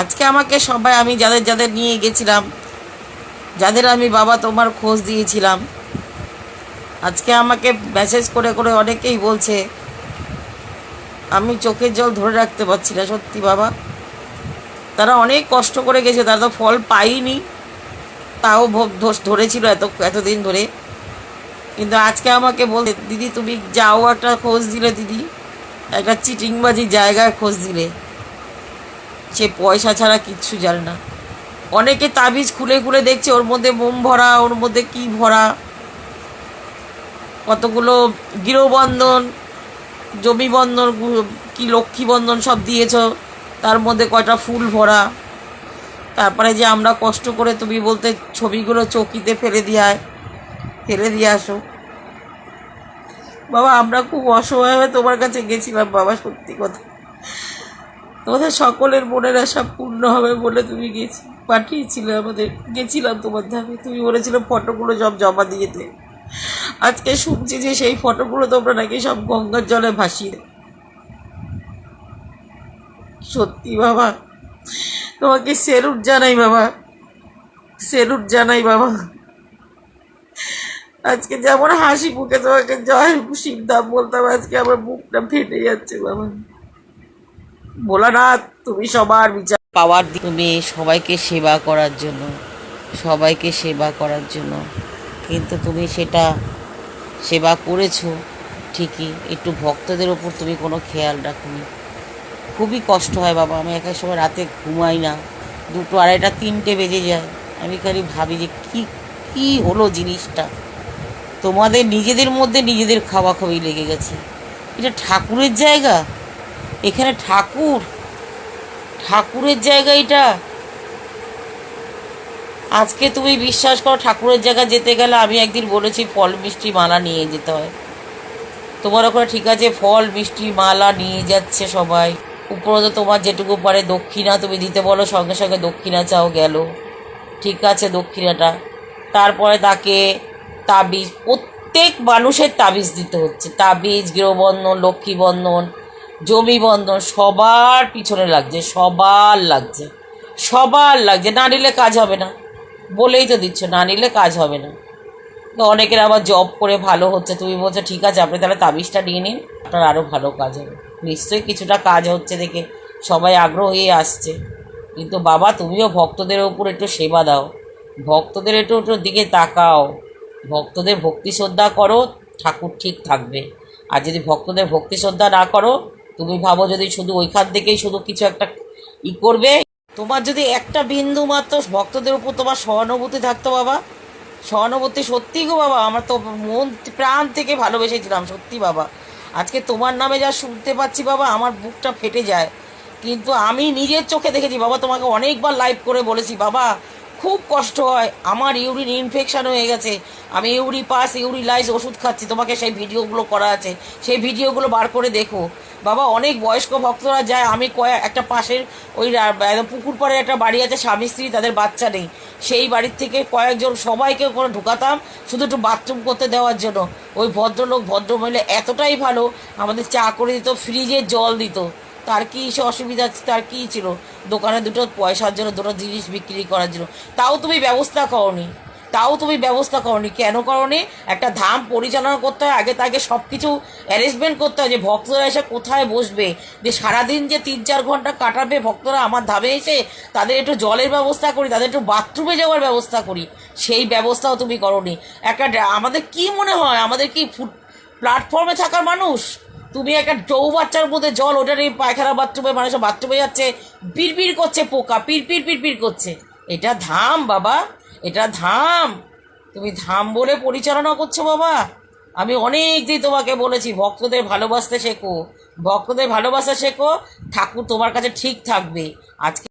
আজকে আমাকে সবাই, আমি যাদের যাদের নিয়ে গেছিলাম, যাদের আমি বাবা তোমার খোঁজ দিয়েছিলাম, আজকে আমাকে মেসেজ করে করে অনেকেই বলছে, আমি চোখের জল ধরে রাখতে পারছি না, সত্যি বাবা। তারা অনেক কষ্ট করে গেছে, তারা তো ফল পাইনি তাও ধস ধরেছিল এত, এতদিন ধরে। কিন্তু আজকে আমাকে বলতে দিদি, তুমি যাও একটা খোঁজ দিলে, দিদি। একটা চিটিংবাজি জায়গায় খোঁজ দিলে। সে পয়সা ছাড়া কিচ্ছু জানে না। অনেকে তাবিজ খুলে খুলে দেখছে, ওর মধ্যে মোম ভরা, ওর মধ্যে কি ভরা। কতগুলো গৃহবন্ধন, জমি বন্ধন কি লক্ষ্মী বন্ধন সব দিয়েছ, তার মধ্যে কয়টা ফুল ভরা। তারপরে যে আমরা কষ্ট করে তুমি বলতে ছবিগুলো চৌকিতে ফেলে দিয়ায় ফেলে দিয়ে আসো। বাবা, আমরা খুব অসহায় হয়ে তোমার কাছে গেছিলাম, বাবা, সত্যি কথা। তোমাদের সকলের মনের আশা পূর্ণ হবে বলে তুমি গেছি, পাঠিয়েছিলে আমাদের, গেছিলাম তোমার ধামে। তুমি বলেছিলে ফটোগুলো সব জমা দিয়েতে আজকে শুনছি যে সেই ফটোগুলো তোমরা নাকি সব গঙ্গার জলে ভাসিয়ে। সত্যি বাবা। তোমাকে সেলুট জানাই বাবা। সেলুট জানাই বাবা। আজকে যেমন হাসি মুখে তোমাকে জয় শিবদাম বলতাম, আজকে আমার বুকটা ফেটে যাচ্ছে বাবা। ভোলানাথ, তুমি সবার বিচার পাওয়ার তুমি সবাইকে সেবা করার জন্য, সবাইকে সেবা করার জন্য। কিন্তু তুমি সেটা সেবা করেছ ঠিকই, একটু ভক্তদের ওপর তুমি কোনো খেয়াল রাখোনি। খুবই কষ্ট হয় বাবা, আমি একা সময় রাতে ঘুমাই না। দুটো আড়াইটা, তিনটে বেজে যায়। আমি খালি ভাবি যে কি কি হলো জিনিসটা? তোমাদের নিজেদের মধ্যে নিজেদের খাওয়া খাওয়ি লেগে গেছে। এটা ঠাকুরের জায়গা? এখানে ঠাকুর? ঠাকুরের জায়গা এটা? আজকে তুমি বিশ্বাস করো ঠাকুরের জায়গা যেতে গেলে আমি একদিন বলেছি ফল, মিষ্টি, মালা নিয়ে যেতে হয়। তোমার ওখানে ঠিক আছে, ফল, মিষ্টি, মালা নিয়ে যাচ্ছে সবাই। উপরতে তোমার যেটুকু পারে দক্ষিণা তুমি দিতে বলো, সঙ্গে সঙ্গে দক্ষিণা চাও গেল। ঠিক আছে দক্ষিণাটা। তারপরে তাকে তাবিজ, প্রত্যেক মানুষের তাবিজ দিতে হচ্ছে। তাবিজ গৃহবন্ধন লক্ষ্মী বন্ধন জমি বন্ধন সবার পিছনে লাগছে, সবার লাগছে। সবার লাগছে, না নিলে কাজ হবে না। বলেই তো দিচ্ছ, না নিলে কাজ হবে না। তো অনেকের আবার জব করে ভালো হচ্ছে, তুমি বলছো, ঠিক আছে, আপনি তাহলে তাবিজটা নিয়ে নিন, আপনার আরও ভালো কাজ হবে। নিশ্চয়ই কিছুটা কাজ হচ্ছে দেখে, সবাই আগ্রহ হয়ে আসছে। কিন্তু বাবা, তুমিও ভক্তদের ওপর একটু সেবা দাও। ভক্তদের একটু একটু দিকে তাকাও। ভক্তদের ভক্তি শ্রদ্ধা করো, ঠাকুর ঠিক থাকবে। আর যদি ভক্তদের ভক্তি শ্রদ্ধা না করো তুমি ভাবো যদি শুধু ওইখান থেকেই শুধু কিছু একটা ই করবে? তোমার যদি একটা বিন্দু মাত্র ভক্তদের উপর তোমার সহানুভূতি থাকতো বাবা। সহানুভূতি সত্যি গো বাবা, আমার তো মন, প্রাণ থেকে ভালোবেসেছিলাম, সত্যি বাবা। আজকে তোমার নামে যা শুনতে পাচ্ছি বাবা, আমার বুকটা ফেটে যায়। কিন্তু আমি নিজের চোখে দেখেছি বাবা, তোমাকে অনেকবার লাইভ করে বলেছি বাবা, খুব কষ্ট হয়। আমার ইউরিন ইনফেকশান হয়ে গেছে। আমি ইউরি পাস ইউরি লাইস ওষুধ খাচ্ছি, তোমাকে সেই ভিডিওগুলো করা আছে। সেই ভিডিওগুলো বার করে দেখো। বাবা, অনেক বয়স্ক ভক্তরা যায়। আমি কয়েক একটা পাশের ওই পুকুর পাড়ে একটা বাড়ি আছে, স্বামী স্ত্রী, তাদের বাচ্চা নেই। সেই বাড়ির থেকে কয়েকজন সবাইকে ওখানে ঢুকাতাম, শুধু একটু বাথরুম করতে দেওয়ার জন্য। ওই ভদ্রলোক, ভদ্রমহিলা এতটাই ভালো, আমাদের চা করে দিত ফ্রিজে জল দিত। তার কি সে অসুবিধা তার কি ছিল? দোকানে দুটো পয়সার জন্য, দুটো জিনিস বিক্রি করার জন্য। তাও তুমি ব্যবস্থা করনি। তাও তুমি ব্যবস্থা করনি। কেন করনি? একটা ধাম পরিচালনা করতে হয়, আগে তাকে সব কিছু অ্যারেঞ্জমেন্ট করতে হয় যে ভক্তরা এসে কোথায় বসবে। যে সারাদিন যে তিন চার ঘণ্টা কাটাবে ভক্তরা, আমার ধামে এসে তাদের একটু জলের ব্যবস্থা করি, তাদের একটু বাথরুমে যাওয়ার ব্যবস্থা করি। সেই ব্যবস্থাও তুমি করনি। একটা আমাদের কি মনে হয়? আমাদের কি ফুট প্ল্যাটফর্মে থাকার মানুষ? তুমি একটা চৌবাচ্চার মধ্যে জল, ওটা নিয়ে পায়খানা বাথরুমে, মানুষ বাথরুমে যাচ্ছে পিড়পিড় করছে পোকা পিড়পিড় পিড়পিড় করছে। এটা ধাম, বাবা। এটা ধাম। তুমি ধাম বলে পরিচালনা করছ বাবা। আমি অনেক দিন তোমাকে বলেছি, ভক্তদের ভালোবাসতে শেখো। ভক্তদের ভালোবাসা শেখো, ঠাকুর তোমার কাছে ঠিক থাকবে। আজকে